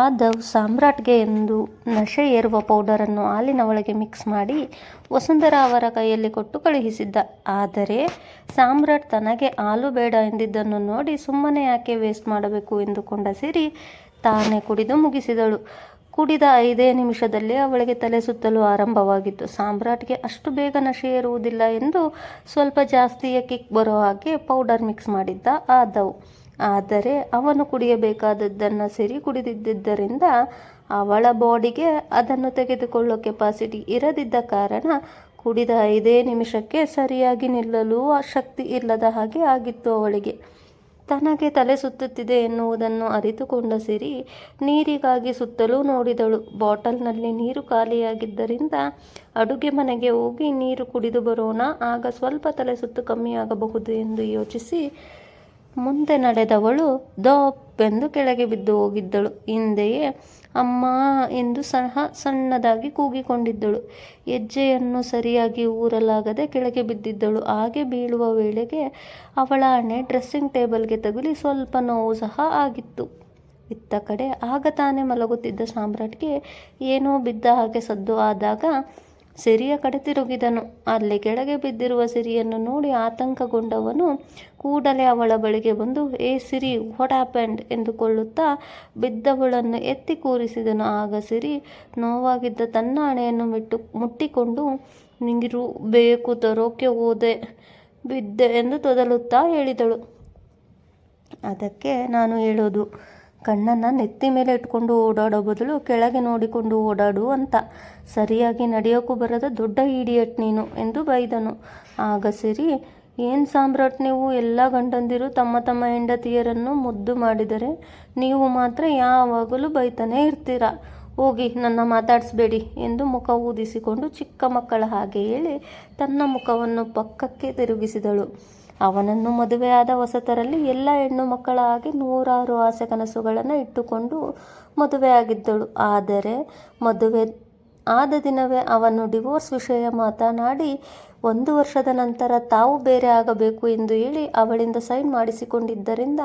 ಆದವ್ ಸಾಮ್ರಾಟ್ಗೆ ಎಂದು ನಶೆ ಏರುವ ಪೌಡರನ್ನು ಹಾಲಿನ ಒಳಗೆ ಮಿಕ್ಸ್ ಮಾಡಿ ವಸುಂಧರಾ ಅವರ ಕೈಯಲ್ಲಿ ಕೊಟ್ಟು ಕಳುಹಿಸಿದ್ದ. ಆದರೆ ಸಾಮ್ರಾಟ್ ತನಗೆ ಹಾಲು ಬೇಡ ಎಂದಿದ್ದನ್ನು ನೋಡಿ ಸುಮ್ಮನೆ ಯಾಕೆ ವೇಸ್ಟ್ ಮಾಡಬೇಕು ಎಂದುಕೊಂಡ ಸಿರಿ ತಾನೇ ಕುಡಿದು ಮುಗಿಸಿದಳು. ಕುಡಿದ ಐದೇ ನಿಮಿಷದಲ್ಲಿ ಅವಳಿಗೆ ತಲೆ ಸುತ್ತಲು ಆರಂಭವಾಗಿತ್ತು. ಸಾಮ್ರಾಟ್ಗೆ ಅಷ್ಟು ಬೇಗ ನಶೆ ಏರುವುದಿಲ್ಲ ಎಂದು ಸ್ವಲ್ಪ ಜಾಸ್ತಿಯ ಕಿಕ್ ಬರೋ ಹಾಗೆ ಪೌಡರ್ ಮಿಕ್ಸ್ ಮಾಡಿದ್ದ ಆದವ್ ಆದರೆ ಅವನು ಕುಡಿಯಬೇಕಾದದ್ದನ್ನು ಸರಿ ಕುಡಿದಿದ್ದರಿಂದ ಅವಳ ಬಾಡಿಗೆ ಅದನ್ನು ತೆಗೆದುಕೊಳ್ಳೋ ಕೆಪಾಸಿಟಿ ಇರದಿದ್ದ ಕಾರಣ ಕುಡಿದ ಐದೇ ನಿಮಿಷಕ್ಕೆ ಸರಿಯಾಗಿ ನಿಲ್ಲಲು ಆ ಶಕ್ತಿ ಇಲ್ಲದ ಹಾಗೆ ಆಗಿತ್ತು ಅವಳಿಗೆ. ತನಗೆ ತಲೆ ಸುತ್ತುತ್ತಿದೆ ಎನ್ನುವುದನ್ನು ಅರಿತುಕೊಂಡ ಸಿರಿ ನೀರಿಗಾಗಿ ಸುತ್ತಲೂ ನೋಡಿದಳು. ಬಾಟಲ್ನಲ್ಲಿ ನೀರು ಖಾಲಿಯಾಗಿದ್ದರಿಂದ ಅಡುಗೆ ಮನೆಗೆ ಹೋಗಿ ನೀರು ಕುಡಿದು ಬರೋಣ, ಆಗ ಸ್ವಲ್ಪ ತಲೆ ಸುತ್ತು ಕಮ್ಮಿಯಾಗಬಹುದು ಎಂದು ಯೋಚಿಸಿ ಮುಂದೆ ನಡೆದವಳು ದೋಪ್ ಎಂದು ಕೆಳಗೆ ಬಿದ್ದು ಹೋಗಿದ್ದಳು. ಹಿಂದೆಯೇ ಅಮ್ಮ ಎಂದು ಸಹ ಸಣ್ಣದಾಗಿ ಕೂಗಿಕೊಂಡಿದ್ದಳು. ಹೆಜ್ಜೆಯನ್ನು ಸರಿಯಾಗಿ ಊರಲಾಗದೆ ಕೆಳಗೆ ಬಿದ್ದಿದ್ದಳು. ಹಾಗೆ ಬೀಳುವ ವೇಳೆಗೆ ಅವಳ ಹಣೆ ಡ್ರೆಸ್ಸಿಂಗ್ ಟೇಬಲ್ಗೆ ತಗುಲಿ ಸ್ವಲ್ಪ ನೋವು ಸಹ ಆಗಿತ್ತು. ಇತ್ತ ಕಡೆ ಆಗ ತಾನೇ ಮಲಗುತ್ತಿದ್ದ ಸಾಮ್ರಾಟ್ಗೆ ಏನೋ ಬಿದ್ದ ಹಾಗೆ ಸದ್ದು ಆದಾಗ ಸಿರಿಯ ಕಡೆ ತಿರುಗಿದನು ಅಲ್ಲಿ ಕೆಳಗೆ ಬಿದ್ದಿರುವ ಸಿರಿಯನ್ನು ನೋಡಿ ಆತಂಕಗೊಂಡವನು ಕೂಡಲೇ ಅವಳ ಬಳಿಗೆ ಬಂದು, ಏ ಸಿರಿ ವಾಟ್ ಹ್ಯಾಪೆಂಡ್ ಎಂದುಕೊಳ್ಳುತ್ತಾ ಬಿದ್ದವಳನ್ನು ಎತ್ತಿ ಕೂರಿಸಿದನು. ಆಗ ಸಿರಿ ನೋವಾಗಿದ್ದ ತನ್ನ ಹಣೆಯನ್ನು ಮಿಟ್ಟು ಮುಟ್ಟಿಕೊಂಡು, ನಿಂಗಿರು ಬೇಕು, ತರೋಕೆ ಹೋದೆ, ಬಿದ್ದೆ ಎಂದು ತೊದಲುತ್ತಾ ಹೇಳಿದಳು. ಅದಕ್ಕೆ ನಾನು ಹೇಳೋದು ಕಣ್ಣನ್ನು ನೆತ್ತಿ ಮೇಲೆ ಇಟ್ಕೊಂಡು ಓಡಾಡೋ ಬದಲು ಕೆಳಗೆ ನೋಡಿಕೊಂಡು ಓಡಾಡು ಅಂತ. ಸರಿಯಾಗಿ ನಡೆಯೋಕ್ಕೂ ಬರದ ದೊಡ್ಡ ಈಡಿಯಟ್ ನೀನು ಎಂದು ಬೈದನು. ಆಗ ಸಿರಿ, ಏನು ಸಾಮ್ರಾಟ್ ನೀವು ಎಲ್ಲ ಗಂಡಂದಿರು ತಮ್ಮ ತಮ್ಮ ಹೆಂಡತಿಯರನ್ನು ಮುದ್ದು ಮಾಡಿದರೆ ನೀವು ಮಾತ್ರ ಯಾವಾಗಲೂ ಬೈತಾನೆ ಇರ್ತೀರ? ಹೋಗಿ ನನ್ನ ಮಾತಾಡಿಸ್ಬೇಡಿ ಎಂದು ಮುಖ ಊದಿಸಿಕೊಂಡು ಚಿಕ್ಕ ಮಕ್ಕಳ ಹಾಗೆ ಹೇಳಿ ತನ್ನ ಮುಖವನ್ನು ಪಕ್ಕಕ್ಕೆ ತಿರುಗಿಸಿದಳು. ಅವನನ್ನು ಮದುವೆಯಾದ ಹೊಸತರಲ್ಲಿ ಎಲ್ಲ ಹೆಣ್ಣು ಮಕ್ಕಳ ಹಾಗೆ ನೂರಾರು ಆಸೆ ಕನಸುಗಳನ್ನು ಇಟ್ಟುಕೊಂಡು ಮದುವೆಯಾಗಿದ್ದಳು. ಆದರೆ ಮದುವೆ ಆದ ದಿನವೇ ಅವನು ಡಿವೋರ್ಸ್ ವಿಷಯ ಮಾತನಾಡಿ, ಒಂದು ವರ್ಷದ ನಂತರ ತಾವು ಬೇರೆ ಆಗಬೇಕು ಎಂದು ಹೇಳಿ ಅವಳಿಂದ ಸೈನ್ ಮಾಡಿಸಿಕೊಂಡಿದ್ದರಿಂದ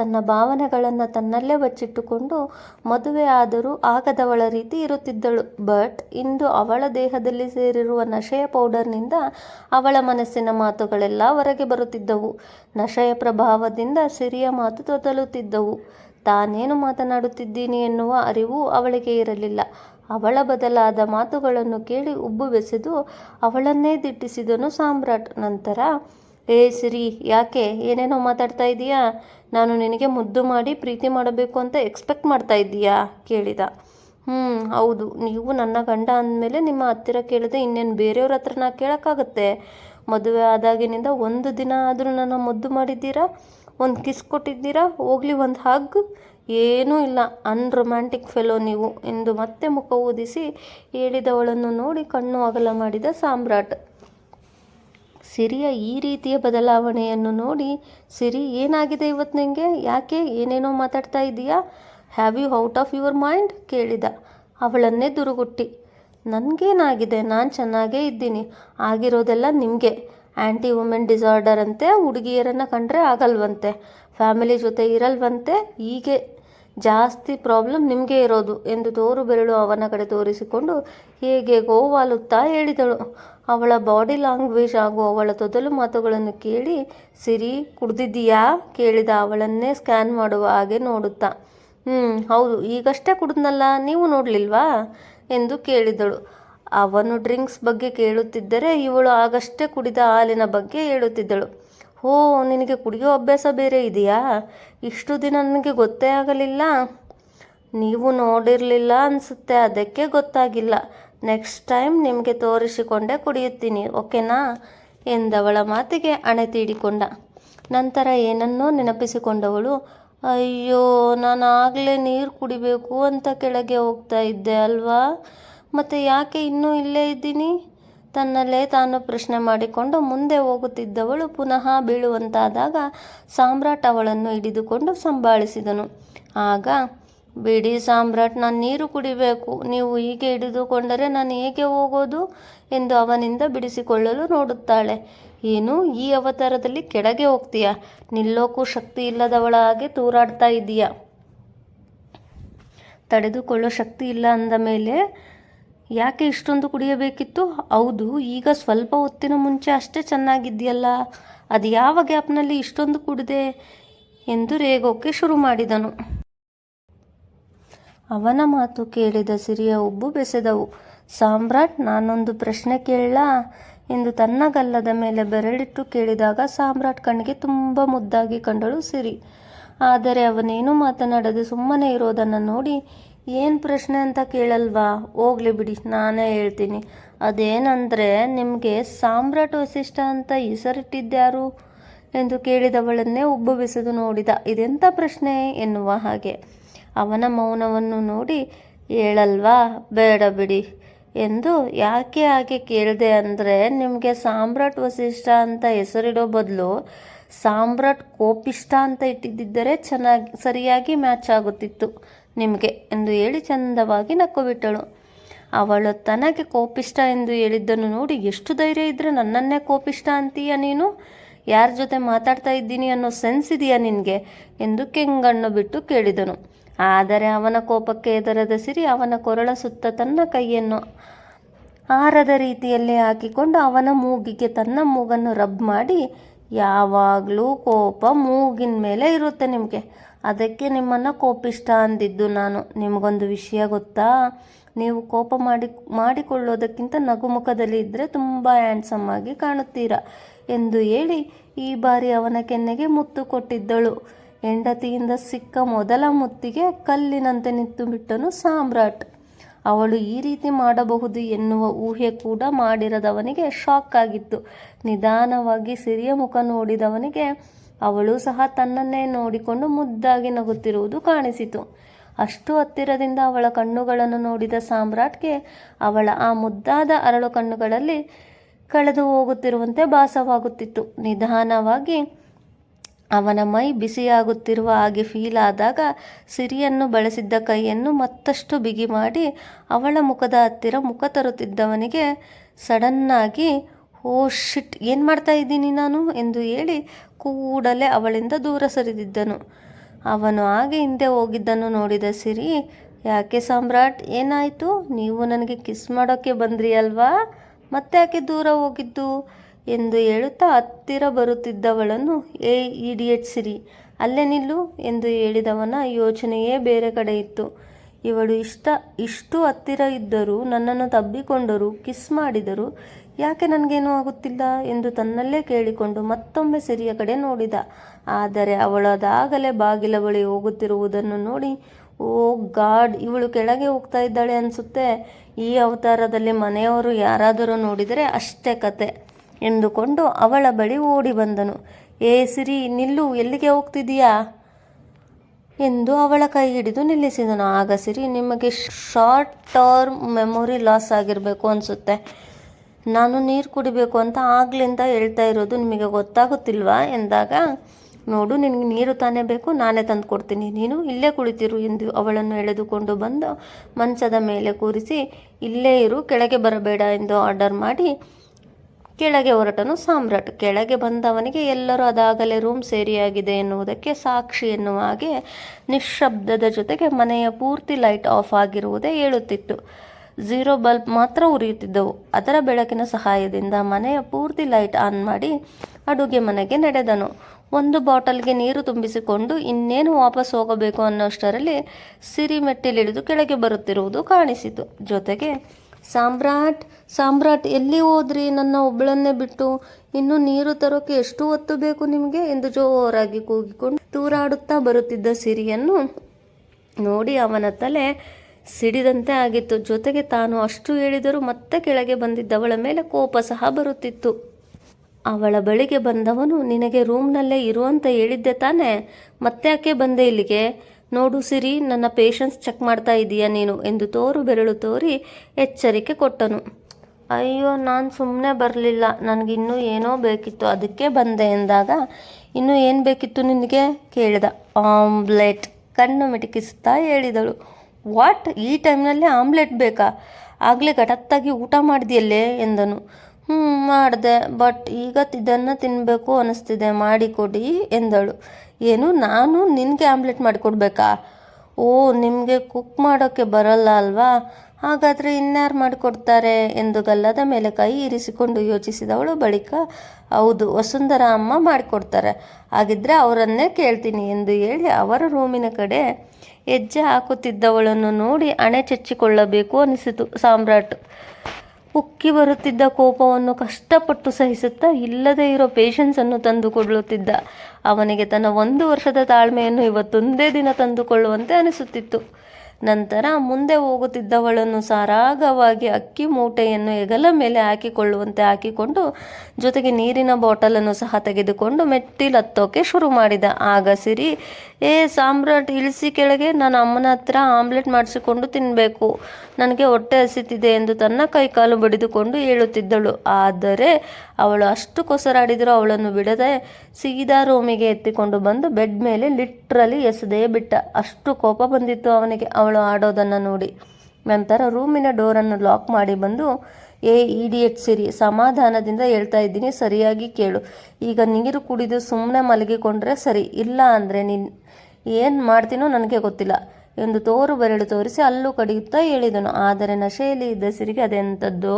ತನ್ನ ಭಾವನೆಗಳನ್ನು ತನ್ನಲ್ಲೇ ಬಚ್ಚಿಟ್ಟುಕೊಂಡು ಮದುವೆ ಆದರೂ ಆಗದವಳ ರೀತಿ ಇರುತ್ತಿದ್ದಳು. ಬಟ್ ಇಂದು ಅವಳ ದೇಹದಲ್ಲಿ ಸೇರಿರುವ ನಶೆಯ ಪೌಡರ್ನಿಂದ ಅವಳ ಮನಸ್ಸಿನ ಮಾತುಗಳೆಲ್ಲ ಹೊರಗೆ ಬರುತ್ತಿದ್ದವು. ನಶೆಯ ಪ್ರಭಾವದಿಂದ ಸಿರಿಯ ಮಾತು ತೊದಲುತ್ತಿದ್ದವು. ತಾನೇನು ಮಾತನಾಡುತ್ತಿದ್ದೀನಿ ಎನ್ನುವ ಅರಿವು ಅವಳಿಗೆ ಇರಲಿಲ್ಲ. ಅವಳ ಬದಲಾದ ಮಾತುಗಳನ್ನು ಕೇಳಿ ಉಬ್ಬು ಬೆಸೆದು ಅವಳನ್ನೇ ದಿಟ್ಟಿಸಿದನು ಸಾಮ್ರಾಟ್. ನಂತರ ಏ, ಸಿರಿ, ಯಾಕೆ? ಏನೇನೋ ಮಾತಾಡ್ತಾ ಇದೀಯಾ? ನಾನು ನಿನಗೆ ಮುದ್ದು ಮಾಡಿ ಪ್ರೀತಿ ಮಾಡಬೇಕು ಅಂತ ಎಕ್ಸ್ಪೆಕ್ಟ್ ಮಾಡ್ತಾ ಇದ್ದೀಯಾ ಕೇಳಿದ. ಹ್ಞೂ ಹೌದು. ನೀವು ನನ್ನ ಗಂಡ ಅಂದಮೇಲೆ ನಿಮ್ಮ ಹತ್ತಿರ ಕೇಳಿದೆ ಇನ್ನೇನು ಬೇರೆಯವ್ರ ಹತ್ರ ನಾ ಕೇಳೋಕ್ಕಾಗತ್ತೆ? ಮದುವೆ ಆದಾಗಿನಿಂದ ಒಂದು ದಿನ ಆದರೂ ನನ್ನ ಮುದ್ದು ಮಾಡಿದ್ದೀರಾ? ಒಂದು ಕಿಸ್ ಕೊಟ್ಟಿದ್ದೀರಾ? ಹೋಗಲಿ ಒಂದು ಹಗ್. ಏನೂ ಇಲ್ಲ. ಅನ್ರೊಮ್ಯಾಂಟಿಕ್ ಫೆಲೋ ನೀವು ಎಂದು ಮತ್ತೆ ಮುಖ ಊದಿಸಿ ಹೇಳಿದವಳನ್ನು ನೋಡಿ ಕಣ್ಣು ಅಗಲ ಮಾಡಿದ ಸಾಮ್ರಾಟ್. ಸಿರಿಯ ಈ ರೀತಿಯ ಬದಲಾವಣೆಯನ್ನು ನೋಡಿ, ಸಿರಿ ಏನಾಗಿದೆ ಇವತ್ತು ನಿನಗೆ ಯಾಕೆ ಏನೇನೋ ಮಾತಾಡ್ತಾ ಇದ್ದೀಯಾ have you out of your mind ಕೇಳಿದ. ಅವಳನ್ನೇ ದುರುಗುಟ್ಟಿ. ನನಗೇನಾಗಿದೆ? ನಾನು ಚೆನ್ನಾಗೇ ಇದ್ದೀನಿ. ಆಗಿರೋದೆಲ್ಲ ನಿಮಗೆ. ಆ್ಯಂಟಿ ವುಮೆನ್ ಡಿಸಾರ್ಡರ್ ಅಂತೆ, ಹುಡುಗಿಯರನ್ನು ಕಂಡ್ರೆ ಆಗಲ್ವಂತೆ. ಫ್ಯಾಮಿಲಿ ಜೊತೆ ಇರಲ್ವಂತೆ, ಹೀಗೆ. ಜಾಸ್ತಿ ಪ್ರಾಬ್ಲಮ್ ನಿಮಗೆ ಇರೋದು ಎಂದು ತೋರು ಬೆರಳು ಅವನ ಕಡೆ ತೋರಿಸಿಕೊಂಡು, ಹೇಗೆ ಗೋವಾಲುತ್ತಾ? ಹೇಳಿದಳು. ಅವಳ ಬಾಡಿ ಲ್ಯಾಂಗ್ವೇಜ್ ಹಾಗೂ ಅವಳ ತೊದಲು ಮಾತುಗಳನ್ನು ಕೇಳಿ, ಸಿರಿ, ಕುಡ್ದಿದ್ದೀಯಾ? ಕೇಳಿದ ಅವಳನ್ನೇ ಸ್ಕ್ಯಾನ್ ಮಾಡುವ ಹಾಗೆ ನೋಡುತ್ತಾ ಹ್ಞೂ ಹೌದು, ಈಗಷ್ಟೇ ಕುಡಿದ್ನಲ್ಲ, ನೀವು ನೋಡಲಿಲ್ವಾ? ಎಂದು ಕೇಳಿದಳು. ಅವನು ಡ್ರಿಂಕ್ಸ್ ಬಗ್ಗೆ ಕೇಳುತ್ತಿದ್ದರೆ ಇವಳು ಆಗಷ್ಟೇ ಕುಡಿದ ಹಾಲಿನ ಬಗ್ಗೆ ಹೇಳುತ್ತಿದ್ದಳು. ಓ ನಿನಗೆ ಕುಡಿಯೋ ಅಭ್ಯಾಸ ಬೇರೆ ಇದೆಯಾ? ಇಷ್ಟು ದಿನ ನನಗೆ ಗೊತ್ತೇ ಆಗಲಿಲ್ಲ? ನೀವು ನೋಡಿರಲಿಲ್ಲ ಅನಿಸುತ್ತೆ, ಅದಕ್ಕೆ ಗೊತ್ತಾಗಿಲ್ಲ. ನೆಕ್ಸ್ಟ್ ಟೈಮ್ ನಿಮಗೆ ತೋರಿಸಿಕೊಂಡೇ ಕುಡಿಯುತ್ತೀನಿ, ಓಕೆನಾ? ಎಂದವಳ ಮಾತಿಗೆ ಅಣೆ ತೀಡಿಕೊಂಡ. ನಂತರ ಏನನ್ನೋ ನೆನಪಿಸಿಕೊಂಡವಳು, ಅಯ್ಯೋ ನಾನು ಆಗಲೇ ನೀರು ಕುಡಿಬೇಕು ಅಂತ ಕೆಳಗೆ ಹೋಗ್ತಾ ಇದ್ದೆ ಅಲ್ವಾ? ಮತ್ತು ಯಾಕೆ ಇನ್ನೂ ಇಲ್ಲೇ ಇದ್ದೀನಿ? ತನ್ನಲ್ಲೇ ತಾನು ಪ್ರಶ್ನೆ ಮಾಡಿಕೊಂಡು ಮುಂದೆ ಹೋಗುತ್ತಿದ್ದವಳು ಪುನಃ ಬೀಳುವಂತಾದಾಗ ಸಾಮ್ರಾಟ್ ಅವಳನ್ನು ಹಿಡಿದುಕೊಂಡು ಸಂಭಾಳಿಸಿದನು. ಆಗ, ಬಿಡಿ ಸಾಮ್ರಾಟ್, ನಾನು ನೀರು ಕುಡಿಬೇಕು. ನೀವು ಹೀಗೆ ಹಿಡಿದುಕೊಂಡರೆ ನಾನು ಹೇಗೆ ಹೋಗೋದು? ಎಂದು ಅವನಿಂದ ಬಿಡಿಸಿಕೊಳ್ಳಲು ನೋಡುತ್ತಾಳೆ. ಏನು, ಈ ಅವತಾರದಲ್ಲಿ ಕೆಳಗೆ ಹೋಗ್ತೀಯಾ? ನಿಲ್ಲೋಕ್ಕೂ ಶಕ್ತಿ ಇಲ್ಲದವಳ ಹಾಗೆ ತೂರಾಡ್ತಾ ಇದೀಯಾ? ತಡೆದುಕೊಳ್ಳೋ ಶಕ್ತಿ ಇಲ್ಲ ಅಂದ ಮೇಲೆ ಯಾಕೆ ಇಷ್ಟೊಂದು ಕುಡಿಯಬೇಕಿತ್ತು? ಹೌದು, ಈಗ ಸ್ವಲ್ಪ ಹೊತ್ತಿನ ಮುಂಚೆ ಅಷ್ಟೇ ಚೆನ್ನಾಗಿದ್ಯಲ್ಲ ಅದು ಯಾವ ಗ್ಯಾಪ್ನಲ್ಲಿ ಇಷ್ಟೊಂದು ಕುಡಿದೆ ಎಂದು ರೇಗೋಕೆ ಶುರು ಮಾಡಿದನು. ಅವನ ಮಾತು ಕೇಳಿದ ಸಿರಿಯ ಉಬ್ಬು ಬೆಸೆದವು. ಸಾಮ್ರಾಟ್, ನಾನೊಂದು ಪ್ರಶ್ನೆ ಕೇಳಲಾ ಎಂದು ತನ್ನ ಗಲ್ಲದ ಮೇಲೆ ಬೆರಳಿಟ್ಟು ಕೇಳಿದಾಗ ಸಾಮ್ರಾಟ್ ಕಣ್ಣಿಗೆ ತುಂಬ ಮುದ್ದಾಗಿ ಕಂಡಳು ಸಿರಿ. ಆದರೆ ಅವನೇನು ಮಾತನಾಡದೆ ಸುಮ್ಮನೆ ಇರೋದನ್ನು ನೋಡಿ ಏನು ಪ್ರಶ್ನೆ ಅಂತ ಕೇಳಲ್ವಾ? ಹೋಗ್ಲಿ ಬಿಡಿ, ನಾನೇ ಹೇಳ್ತೀನಿ. ಅದೇನಂದರೆ, ನಿಮಗೆ ಸಾಮ್ರಾಟ್ ವಸಿಷ್ಠ ಅಂತ ಹೆಸರಿಟ್ಟಿದ್ದಾರು ಎಂದು ಕೇಳಿದವಳನ್ನೇ ಉಬ್ಬು ಬೆಸೆದು ನೋಡಿದ. ಇದೆಂಥ ಪ್ರಶ್ನೆ ಎನ್ನುವ ಹಾಗೆ. ಅವನ ಮೌನವನ್ನು ನೋಡಿ, ಹೇಳಲ್ವಾ? ಬೇಡ ಬಿಡಿ ಎಂದು ಯಾಕೆ ಹಾಗೆ ಕೇಳಿದೆ ಅಂದರೆ, ನಿಮಗೆ ಸಾಮ್ರಾಟ್ ವಸಿಷ್ಠ ಅಂತ ಹೆಸರಿಡೋ ಬದಲು ಸಾಮ್ರಾಟ್ ಕೋಪಿಷ್ಠ ಅಂತ ಇಟ್ಟಿದ್ದರೆ ಚೆನ್ನಾಗಿ, ಸರಿಯಾಗಿ ಮ್ಯಾಚ್ ಆಗುತ್ತಿತ್ತು. ನಿಮಗೆ ಎಂದು ಹೇಳಿ ಚಂದವಾಗಿ ನಕ್ಕು ಬಿಟ್ಟಳು ಅವಳು ತನಗೆ ಕೋಪಿಷ್ಟ ಎಂದು ಹೇಳಿದ್ದನ್ನು ನೋಡಿ ಎಷ್ಟು ಧೈರ್ಯ ಇದ್ದರೆ ನನ್ನನ್ನೇ ಕೋಪಿಷ್ಟ ಅಂತೀಯ ನೀನು? ಯಾರ ಜೊತೆ ಮಾತಾಡ್ತಾ ಇದ್ದೀನಿ ಅನ್ನೋ ಸೆನ್ಸ್ ಇದೆಯಾ ನಿನಗೆ? ಎಂದು ಕೆಂಗಣ್ಣು ಬಿಟ್ಟು ಕೇಳಿದನು. ಆದರೆ ಅವನ ಕೋಪಕ್ಕೆ ಎದರದ ಸಿರಿ ಅವನ ಕೊರಳ ಸುತ್ತ ತನ್ನ ಕೈಯನ್ನು ಆರದ ರೀತಿಯಲ್ಲಿ ಹಾಕಿಕೊಂಡು ಅವನ ಮೂಗಿಗೆ ತನ್ನ ಮೂಗನ್ನು ರಬ್ ಮಾಡಿ, ಯಾವಾಗಲೂ ಕೋಪ ಮೂಗಿನ ಮೇಲೆ ಇರುತ್ತೆ ನಿಮಗೆ. ಅದಕ್ಕೆ ನಿಮ್ಮನ್ನು ಕೋಪಿಷ್ಟ ಅಂದಿದ್ದು ನಾನು. ನಿಮಗೊಂದು ವಿಷಯ ಗೊತ್ತಾ? ನೀವು ಕೋಪ ಮಾಡಿ, ಮಾಡಿಕೊಳ್ಳೋದಕ್ಕಿಂತ ನಗುಮುಖದಲ್ಲಿ ಇದ್ದರೆ ತುಂಬ ಹ್ಯಾಂಡ್ಸಮ್ ಆಗಿ ಕಾಣುತ್ತೀರಾ? ಎಂದು ಹೇಳಿ ಈ ಬಾರಿ ಅವನ ಕೆನ್ನೆಗೆ ಮುತ್ತು ಕೊಟ್ಟಿದ್ದಳು. ಹೆಂಡತಿಯಿಂದ ಸಿಕ್ಕ ಮೊದಲ ಮುತ್ತಿಗೆ ಕಲ್ಲಿನಂತೆ ನಿಂತು ಬಿಟ್ಟನು ಸಾಮ್ರಾಟ್. ಅವಳು ಈ ರೀತಿ ಮಾಡಬಹುದು ಎನ್ನುವ ಊಹೆ ಕೂಡ ಮಾಡಿರದವನಿಗೆ ಶಾಕ್ ಆಗಿತ್ತು. ನಿಧಾನವಾಗಿ ಸಿರಿಯ ಮುಖ ನೋಡಿದವನಿಗೆ ಅವಳು ಸಹ ತನ್ನನ್ನೇ ನೋಡಿಕೊಂಡು ಮುದ್ದಾಗಿ ನಗುತ್ತಿರುವುದು ಕಾಣಿಸಿತು. ಅಷ್ಟು ಹತ್ತಿರದಿಂದ ಅವಳ ಕಣ್ಣುಗಳನ್ನು ನೋಡಿದ ಸಾಮ್ರಾಟ್ಗೆ ಅವಳ ಆ ಮುದ್ದಾದ ಅರಳು ಕಣ್ಣುಗಳಲ್ಲಿ ಕಳೆದು ಹೋಗುತ್ತಿರುವಂತೆ ಭಾಸವಾಗುತ್ತಿತ್ತು. ನಿಧಾನವಾಗಿ ಅವನ ಮೈ ಬಿಸಿಯಾಗುತ್ತಿರುವ ಹಾಗೆ ಫೀಲ್ ಆದಾಗ ಸಿರಿಯನ್ನು ಬಳಸಿದ್ದ ಕೈಯನ್ನು ಮತ್ತಷ್ಟು ಬಿಗಿ ಮಾಡಿ ಅವಳ ಮುಖದ ಹತ್ತಿರ ಮುಖ ತರುತ್ತಿದ್ದವನಿಗೆ ಸಡನ್ನಾಗಿ ಓ ಶಿಟ್, ಏನು ಮಾಡ್ತಾ ಇದ್ದೀನಿ ನಾನು ಎಂದು ಹೇಳಿ ಕೂಡಲೇ ಅವಳಿಂದ ದೂರ ಸರಿದಿದ್ದನು. ಅವನು ಹಾಗೆ ಹಿಂದೆ ಹೋಗಿದ್ದನ್ನು ನೋಡಿದ ಸಿರಿ, ಯಾಕೆ ಸಾಮ್ರಾಟ್, ಏನಾಯಿತು? ನೀವು ನನಗೆ ಕಿಸ್ ಮಾಡೋಕ್ಕೆ ಬಂದ್ರಿ ಅಲ್ವಾ ಮತ್ತೆ ಯಾಕೆ ದೂರ ಹೋಗಿದ್ದು? ಎಂದು ಹೇಳುತ್ತಾ ಹತ್ತಿರ ಬರುತ್ತಿದ್ದವಳನ್ನು, ಏ ಇಡಿಯಟ್ ಸಿರಿ, ಅಲ್ಲೇ ನಿಲ್ಲು ಎಂದು ಹೇಳಿದವನ ಯೋಚನೆಯೇ ಬೇರೆ ಕಡೆ ಇತ್ತು. ಇವಳು ಇಷ್ಟ, ಇಷ್ಟು ಹತ್ತಿರ ಇದ್ದರೂ, ನನ್ನನ್ನು ತಬ್ಬಿಕೊಂಡರು, ಕಿಸ್ ಮಾಡಿದರು ಯಾಕೆ ನನಗೇನೂ ಆಗುತ್ತಿಲ್ಲ ಎಂದು ತನ್ನಲ್ಲೇ ಕೇಳಿಕೊಂಡು ಮತ್ತೊಮ್ಮೆ ಸಿರಿಯ ಕಡೆ ನೋಡಿದ. ಆದರೆ ಅವಳದಾಗಲೇ ಬಾಗಿಲ ಬಳಿ ಹೋಗುತ್ತಿರುವುದನ್ನು ನೋಡಿ, ಓ ಗಾಡ್, ಇವಳು ಕೆಳಗೆ ಹೋಗ್ತಾ ಇದ್ದಾಳೆ ಅನಿಸುತ್ತೆ. ಈ ಅವತಾರದಲ್ಲಿ ಮನೆಯವರು ಯಾರಾದರೂ ನೋಡಿದರೆ ಅಷ್ಟೇ ಕತೆ ಎಂದುಕೊಂಡು ಅವಳ ಬಳಿ ಓಡಿ ಬಂದನು. ಏ ಸಿರಿ, ನಿಲ್ಲು, ಎಲ್ಲಿಗೆ ಹೋಗ್ತಿದೀಯಾ ಎಂದು ಅವಳ ಕೈ ಹಿಡಿದು ನಿಲ್ಲಿಸಿದನು. ಆಗ ಸಿರಿ, ನಿಮಗೆ ಶಾರ್ಟ್ ಟರ್ಮ್ ಮೆಮೊರಿ ಲಾಸ್ ಆಗಿರಬೇಕು ಅನಿಸುತ್ತೆ. ನಾನು ನೀರು ಕುಡಿಬೇಕು ಅಂತ ಆಗ್ಲಿಂದ ಹೇಳ್ತಾ ಇರೋದು ನಿಮಗೆ ಗೊತ್ತಾಗುತ್ತಿಲ್ವಾ? ಎಂದಾಗ, ನೋಡು, ನಿನಗೆ ನೀರು ತಾನೇ ಬೇಕು, ನಾನೇ ತಂದು ಕೊಡ್ತೀನಿ. ನೀನು ಇಲ್ಲೇ ಕುಳಿತಿರು ಎಂದು ಅವಳನ್ನು ಎಳೆದುಕೊಂಡು ಬಂದು ಮಂಚದ ಮೇಲೆ ಕೂರಿಸಿ, ಇಲ್ಲೇ ಇರು, ಕೆಳಗೆ ಬರಬೇಡ ಎಂದು ಆರ್ಡರ್ ಮಾಡಿ, ಕೆಳಗೆ ಹೊರಟನು ಸಾಮ್ರಾಟ್. ಕೆಳಗೆ ಬಂದವನಿಗೆ ಎಲ್ಲರೂ ಅದಾಗಲೇ ರೂಮ್ ಸೇರಿಯಾಗಿದೆ ಎನ್ನುವುದಕ್ಕೆ ಸಾಕ್ಷಿ ಎನ್ನುವ ಹಾಗೆ ನಿಶ್ಶಬ್ದದ ಜೊತೆಗೆ ಮನೆಯ ಪೂರ್ತಿ ಲೈಟ್ ಆಫ್ ಆಗಿರುವುದೇ ಹೇಳುತ್ತಿತ್ತು. ಝೀರೋ ಬಲ್ಬ್ ಮಾತ್ರ ಉರಿಯುತ್ತಿದ್ದವು. ಅದರ ಬೆಳಕಿನ ಸಹಾಯದಿಂದ ಮನೆಯ ಪೂರ್ತಿ ಲೈಟ್ ಆನ್ ಮಾಡಿ ಅಡುಗೆ ಮನೆಗೆ ನಡೆದನು. ಒಂದು ಬಾಟಲ್ಗೆ ನೀರು ತುಂಬಿಸಿಕೊಂಡು ಇನ್ನೇನು ವಾಪಸ್ ಹೋಗಬೇಕು ಅನ್ನೋಷ್ಟರಲ್ಲಿ ಸಿರಿ ಮೆಟ್ಟಿಲಿಳಿದು ಕೆಳಗೆ ಬರುತ್ತಿರುವುದು ಕಾಣಿಸಿತು. ಜೊತೆಗೆ, ಸಾಮ್ರಾಟ್ ಸಾಮ್ರಾಟ್, ಎಲ್ಲಿ ಹೋದ್ರಿ? ನನ್ನ ಒಬ್ಬಳನ್ನೇ ಬಿಟ್ಟು ಇನ್ನು ನೀರು ತರೋಕೆ ಎಷ್ಟು ಹೊತ್ತು ಬೇಕು ನಿಮಗೆ? ಎಂದು ಜೋರಾಗಿ ಕೂಗಿಕೊಂಡು ತೂರಾಡುತ್ತಾ ಬರುತ್ತಿದ್ದ ಸಿರಿಯನ್ನು ನೋಡಿ ಅವನ ತಲೆ ಸಿಡಿದಂತೆ ಆಗಿತ್ತು. ಜೊತೆಗೆ ತಾನು ಅಷ್ಟು ಹೇಳಿದರೂ ಮತ್ತೆ ಕೆಳಗೆ ಬಂದಿದ್ದವಳ ಮೇಲೆ ಕೋಪ ಸಹ ಬರುತ್ತಿತ್ತು. ಅವಳ ಬಳಿಗೆ ಬಂದವನು ನಿನಗೆ ರೂಮ್ನಲ್ಲೇ ಇರುವಂತ ಹೇಳಿದ್ದೆ ತಾನೇ? ಮತ್ತೆ ಯಾಕೆ ಬಂದೆ ಇಲ್ಲಿಗೆ? ನೋಡು ಸಿರಿ, ನನ್ನ ಪೇಷನ್ಸ್ ಚೆಕ್ ಮಾಡ್ತಾ ಇದ್ದೀಯಾ ನೀನು ಎಂದು ತೋರು ಬೆರಳು ತೋರಿ ಎಚ್ಚರಿಕೆ ಕೊಟ್ಟನು. ಅಯ್ಯೋ, ನಾನು ಸುಮ್ಮನೆ ಬರಲಿಲ್ಲ. ನನಗಿನ್ನೂ ಏನೋ ಬೇಕಿತ್ತು. ಅದಕ್ಕೆ ಬಂದೆ ಎಂದಾಗ, ಇನ್ನೂ ಏನು ಬೇಕಿತ್ತು ನಿನಗೆ? ಕೇಳಿದ. ಆಮ್ಲೆಟ್. ಕಣ್ಣು ಮಿಟುಕಿಸುತ್ತಾ ಹೇಳಿದಳು. ವಾಟ್ ಈ ಟೈಮ್ನಲ್ಲಿ ಆಮ್ಲೆಟ್ ಬೇಕಾ? ಆಗಲೇ ಗಟತ್ತಾಗಿ ಊಟ ಮಾಡಿದೆಯಲ್ಲೇ ಎಂದನು. ಹ್ಞೂ ಮಾಡಿದೆ ಬಟ್ ಈಗ ಇದನ್ನು ತಿನ್ನಬೇಕು ಅನ್ನಿಸ್ತಿದೆ ಮಾಡಿಕೊಡಿ ಎಂದಳು. ಏನು, ನಾನು ನಿನಗೆ ಆಮ್ಲೆಟ್ ಮಾಡಿಕೊಡ್ಬೇಕಾ? ಓ, ನಿಮಗೆ ಕುಕ್ ಮಾಡೋಕ್ಕೆ ಬರಲ್ಲ ಅಲ್ವಾ? ಹಾಗಾದರೆ ಇನ್ಯಾರು ಮಾಡಿಕೊಡ್ತಾರೆ ಎಂದು ಗಲ್ಲದ ಮೇಲೆ ಕೈ ಇರಿಸಿಕೊಂಡು ಯೋಚಿಸಿದವಳು ಬಳಿಕ, ಹೌದು, ವಸುಂಧರ ಅಮ್ಮ ಮಾಡಿಕೊಡ್ತಾರೆ. ಹಾಗಿದ್ರೆ ಅವರನ್ನೇ ಕೇಳ್ತೀನಿ ಎಂದು ಹೇಳಿ ಅವರ ರೂಮಿನ ಕಡೆ ಹೆಜ್ಜೆ ಹಾಕುತ್ತಿದ್ದವಳನ್ನು ನೋಡಿ ಹಣೆ ಚಚ್ಚಿಕೊಳ್ಳಬೇಕು ಅನಿಸಿತು ಸಾಮ್ರಾಟ್. ಉಕ್ಕಿ ಬರುತ್ತಿದ್ದ ಕೋಪವನ್ನು ಕಷ್ಟಪಟ್ಟು ಸಹಿಸುತ್ತಾ ಇಲ್ಲದೇ ಇರೋ ಪೇಷನ್ಸನ್ನು ತಂದುಕೊಳ್ಳುತ್ತಿದ್ದ. ಅವನಿಗೆ ತನ್ನ ಒಂದು ವರ್ಷದ ತಾಳ್ಮೆಯನ್ನು ಇವತ್ತೊಂದೇ ದಿನ ತಂದುಕೊಳ್ಳುವಂತೆ ಅನಿಸುತ್ತಿತ್ತು. ನಂತರ ಮುಂದೆ ಹೋಗುತ್ತಿದ್ದವಳನ್ನು ಸಾರಾಗವಾಗಿ ಅಕ್ಕಿ ಮೂಟೆಯನ್ನು ಹೆಗಲ ಮೇಲೆ ಹಾಕಿಕೊಳ್ಳುವಂತೆ ಹಾಕಿಕೊಂಡು ಜೊತೆಗೆ ನೀರಿನ ಬಾಟಲನ್ನು ಸಹ ತೆಗೆದುಕೊಂಡು ಮೆಟ್ಟಿಲತ್ತೋಕೆ ಶುರು ಮಾಡಿದ. ಆಗ ಸಿರಿ, ಏ ಸಾಮ್ರಾಟ್, ಇಳಿಸಿ ಕೆಳಗೆ, ನಾನು ಅಮ್ಮನ ಹತ್ರ ಆಮ್ಲೆಟ್ ಮಾಡಿಸಿಕೊಂಡು ತಿನ್ನಬೇಕು ನನಗೆ ಹೊಟ್ಟೆ ಹಸಿತಿದೆ ಎಂದು ತನ್ನ ಕೈಕಾಲು ಬಡಿದುಕೊಂಡು ಹೇಳುತ್ತಿದ್ದಳು. ಆದರೆ ಅವಳು ಅಷ್ಟು ಕೊಸರಾಡಿದರೂ ಅವಳನ್ನು ಬಿಡದೆ ಸೀದಾ ರೂಮಿಗೆ ಎತ್ತಿಕೊಂಡು ಬಂದು ಬೆಡ್ ಮೇಲೆ ಲಿಟ್ರಲಿ ಎಸೆದೇ ಬಿಟ್ಟ. ಅಷ್ಟು ಕೋಪ ಬಂದಿತ್ತು ಅವನಿಗೆ. ಅವಳು ಆಡೋದನ್ನು ನೋಡಿ. ನಂತರ ರೂಮಿನ ಡೋರನ್ನು ಲಾಕ್ ಮಾಡಿ ಬಂದು, ಏ ಇಡಿಯಟ್ ಸಿರಿ, ಸಮಾಧಾನದಿಂದ ಹೇಳ್ತಾ ಇದ್ದೀನಿ, ಸರಿಯಾಗಿ ಕೇಳು. ಈಗ ನೀರು ಕುಡಿದು ಸುಮ್ಮನೆ ಮಲಗಿಕೊಂಡ್ರೆ ಸರಿ, ಇಲ್ಲ ಅಂದರೆ ನೀನು ಏನು ಮಾಡ್ತೀನೋ ನನಗೆ ಗೊತ್ತಿಲ್ಲ, ಎಂದು ತೋರು ಬೆರಳು ತೋರಿಸಿ ಅಲ್ಲೂ ಕಡಿಯುತ್ತಾ ಹೇಳಿದನು. ಆದರೆ ನಶೆಯಲ್ಲಿ ಇದ್ದ ಸಿರಿಗೆ ಅದೆಂಥದ್ದೋ?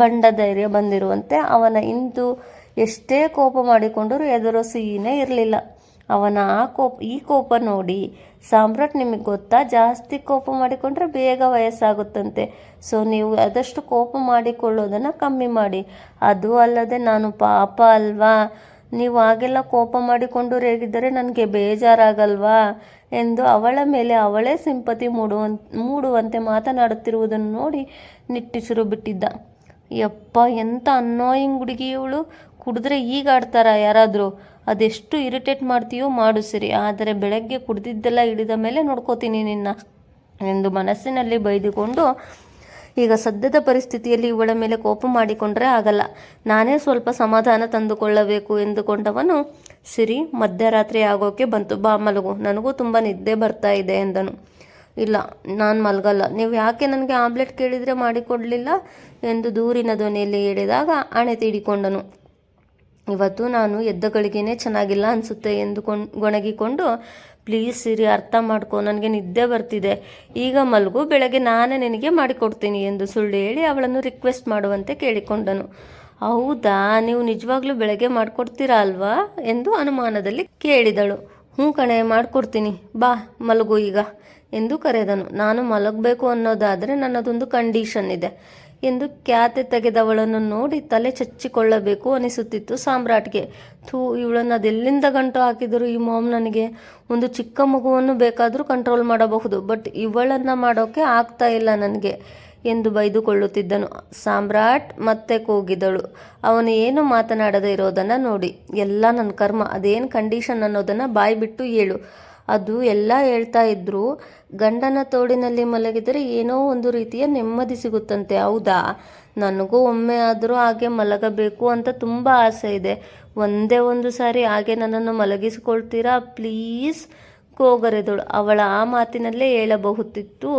ಬಂಡ ಧೈರ್ಯ ಬಂದಿರುವಂತೆ ಅವನ ಇಂದು ಎಷ್ಟೇ ಕೋಪ ಮಾಡಿಕೊಂಡರೂ ಎದುರು ಸೀನೇ ಇರಲಿಲ್ಲ. ಅವನ ಆ ಕೋಪ, ಈ ಕೋಪ ನೋಡಿ ಸಾಮ್ರಾಟ್ ನಿಮಗೆ ಗೊತ್ತಾ? ಜಾಸ್ತಿ ಕೋಪ ಮಾಡಿಕೊಂಡ್ರೆ ಬೇಗ ವಯಸ್ಸಾಗುತ್ತಂತೆ. ಸೊ ನೀವು ಆದಷ್ಟು ಕೋಪ ಮಾಡಿಕೊಳ್ಳೋದನ್ನು ಕಮ್ಮಿ ಮಾಡಿ. ಅದು ಅಲ್ಲದೆ ನಾನು ಪಾಪ ಅಲ್ವಾ? ನೀವು ಆಗೆಲ್ಲ ಕೋಪ ಮಾಡಿಕೊಂಡು ರೇಗಿದ್ದರೆ ನನಗೆ ಬೇಜಾರಾಗಲ್ವಾ? ಎಂದು ಅವಳ ಮೇಲೆ ಅವಳೇ ಸಿಂಪತಿ ಮೂಡುವಂ, ಮೂಡುವಂತೆ ಮಾತನಾಡುತ್ತಿರುವುದನ್ನು ನೋಡಿ ನಿಟ್ಟಿಸಿರು ಬಿಟ್ಟಿದ್ದ. ಯಪ್ಪ, ಎಂಥ ಅನ್ನೋಯಿಂಗ್ ಹುಡುಗಿ ಇವಳು ಕುಡಿದ್ರೆ ಈಗ ಆಡ್ತಾರಾ ಯಾರಾದರೂ, ಅದೆಷ್ಟು ಇರಿಟೇಟ್ ಮಾಡ್ತೀಯೋ ಮಾಡು ಸರಿ. ಆದರೆ ಬೆಳಗ್ಗೆ ಕುಡ್ದಿದ್ದೆಲ್ಲ ಹಿಡಿದ ಮೇಲೆ ನೋಡ್ಕೋತೀನಿ ನಿನ್ನ ಎಂದು ಮನಸ್ಸಿನಲ್ಲಿ ಬೈದುಕೊಂಡು, ಈಗ ಸದ್ಯದ ಪರಿಸ್ಥಿತಿಯಲ್ಲಿ ಇವಳ ಮೇಲೆ ಕೋಪ ಮಾಡಿಕೊಂಡ್ರೆ ಆಗಲ್ಲ. ನಾನೇ ಸ್ವಲ್ಪ ಸಮಾಧಾನ ತಂದುಕೊಳ್ಳಬೇಕು ಎಂದುಕೊಂಡವನು, ಸಿರಿ, ಮಧ್ಯರಾತ್ರಿ ಆಗೋಕೆ ಬಂತು. ಬಾ ಮಲಗು, ನನಗೂ ತುಂಬ ನಿದ್ದೆ ಬರ್ತಾ ಇದೆ ಎಂದನು. ಇಲ್ಲ, ನಾನು ಮಲಗಲ್ಲ. ನೀವು ಯಾಕೆ ನನಗೆ ಆಮ್ಲೆಟ್ ಕೇಳಿದರೆ ಮಾಡಿಕೊಡಲಿಲ್ಲ ಎಂದು ದೂರಿನ ಧ್ವನಿಯಲ್ಲಿ ಹೇಳಿದಾಗ ಹಣೆ ತೀಡಿಕೊಂಡನು. ಇವತ್ತು ನಾನು ಎದ್ದ ಗಳಿಗೆನೇ ಚೆನ್ನಾಗಿಲ್ಲ ಅನಿಸುತ್ತೆ ಎಂದು ಕೊಂಡ್ ಗೊಣಗಿಕೊಂಡು, ಪ್ಲೀಸ್ ಸಿರಿ, ಅರ್ಥ ಮಾಡ್ಕೊ, ನನಗೆ ನಿದ್ದೆ ಬರ್ತಿದೆ. ಈಗ ಮಲಗು, ಬೆಳಗ್ಗೆ ನಾನೇ ನಿನಗೆ ಮಾಡಿಕೊಡ್ತೀನಿ ಎಂದು ಸುಳ್ಳು ಹೇಳಿ ಅವಳನ್ನು ರಿಕ್ವೆಸ್ಟ್ ಮಾಡುವಂತೆ ಕೇಳಿಕೊಂಡನು. ಹೌದಾ, ನೀವು ನಿಜವಾಗ್ಲೂ ಬೆಳಗ್ಗೆ ಮಾಡಿಕೊಡ್ತೀರಾ ಅಲ್ವಾ? ಎಂದು ಅನುಮಾನದಲ್ಲಿ ಕೇಳಿದಳು. ಹ್ಞೂ ಕಣೆ, ಮಾಡಿಕೊಡ್ತೀನಿ. ಬಾ, ಮಲಗು ಈಗ ಎಂದು ಕರೆದನು. ನಾನು ಮಲಗಬೇಕು ಅನ್ನೋದಾದರೆ ನನ್ನದೊಂದು ಕಂಡೀಷನ್ ಇದೆ. ಎಂದು ಖ್ಯಾತೆ ತೆಗೆದವಳನ್ನು ನೋಡಿ ತಲೆ ಚಚ್ಚಿಕೊಳ್ಳಬೇಕು ಅನಿಸುತ್ತಿತ್ತು ಸಾಮ್ರಾಟ್ಗೆ. ಥೂ, ಇವಳನ್ನು ಅದೆಲ್ಲಿಂದ ಗಂಟು ಹಾಕಿದರು ಈ ಮಾಮ್ ನನಗೆ ಒಂದು ಚಿಕ್ಕ ಮಗುವನ್ನು ಬೇಕಾದರೂ ಕಂಟ್ರೋಲ್ ಮಾಡಬಹುದು, ಬಟ್ ಇವಳನ್ನು ಮಾಡೋಕ್ಕೆ ಆಗ್ತಾ ಇಲ್ಲ ನನಗೆ ಎಂದು ಬೈದುಕೊಳ್ಳುತ್ತಿದ್ದನು. ಸಾಮ್ರಾಟ್ ಮತ್ತೆ ಕೂಗಿದಳು. ಅವನು ಏನು ಮಾತನಾಡದೇ ಇರೋದನ್ನು ನೋಡಿ. ಎಲ್ಲ ನನ್ನ ಕರ್ಮ, ಅದೇನು ಕಂಡೀಷನ್ ಅನ್ನೋದನ್ನು ಬಾಯಿ ಬಿಟ್ಟು ಹೇಳು. ಅದು ಎಲ್ಲ ಹೇಳ್ತಾ ಇದ್ರು. ಗಂಡನ ತೋಡಿನಲ್ಲಿ ಮಲಗಿದರೆ ಏನೋ ಒಂದು ರೀತಿಯ ನೆಮ್ಮದಿ ಸಿಗುತ್ತಂತೆ, ಹೌದಾ? ನನಗೂ ಒಮ್ಮೆ ಆದರೂ ಹಾಗೆ ಮಲಗಬೇಕು ಅಂತ ತುಂಬ ಆಸೆ ಇದೆ. ಒಂದೇ ಒಂದು ಸಾರಿ ಹಾಗೆ ನನ್ನನ್ನು ಮಲಗಿಸಿಕೊಳ್ತೀರಾ? ಪ್ಲೀಸ್ ಕೋಗರೆದಳು. ಅವಳ ಆ ಮಾತಿನಲ್ಲೇ ಹೇಳಬಹುದಿತ್ತು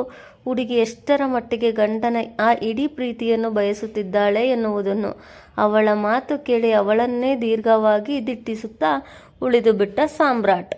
ಹುಡುಗಿ ಎಷ್ಟರ ಮಟ್ಟಿಗೆ ಗಂಡನ ಆ ಇಡೀ ಪ್ರೀತಿಯನ್ನು ಬಯಸುತ್ತಿದ್ದಾಳೆ ಎನ್ನುವುದನ್ನು ಅವಳ ಮಾತು ಕೇಳಿ ಅವಳನ್ನೇ ದೀರ್ಘವಾಗಿ ದಿಟ್ಟಿಸುತ್ತಾ ಉಳಿದು ಬಿಟ್ಟ ಸಾಮ್ರಾಟ್.